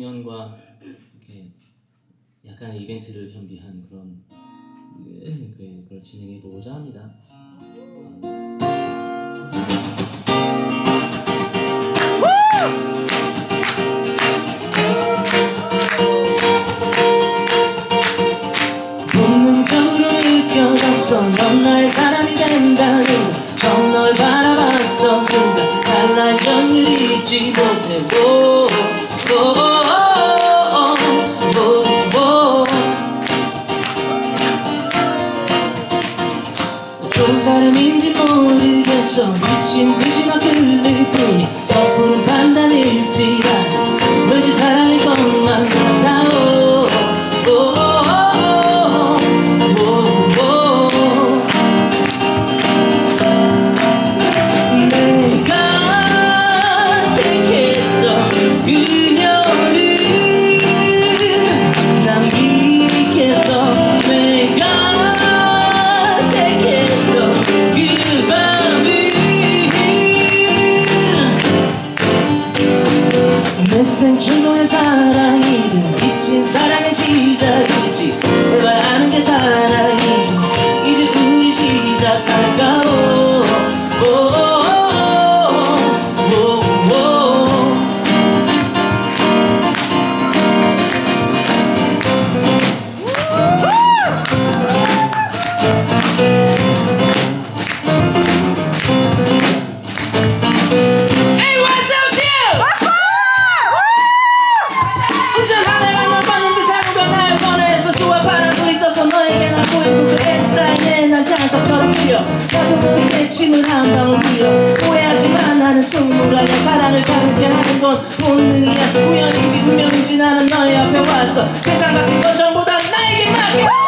공연과 이렇게 약간의 이벤트를 겸비한 그런 네, 그- 그걸 진행해 보고자 합니다. 모르겠어 미친 듯이 막 흘릴 뿐 장사처럼 뛰어 나도 모르게 침을 한 방울 흘려 오해하지만 나는 스물하게 사랑을 가는게 하는 건 본능이야. 우연인지 운명인지 나는 너의 옆에 왔어 세상 같은 건 전부 다 나에게 맡겨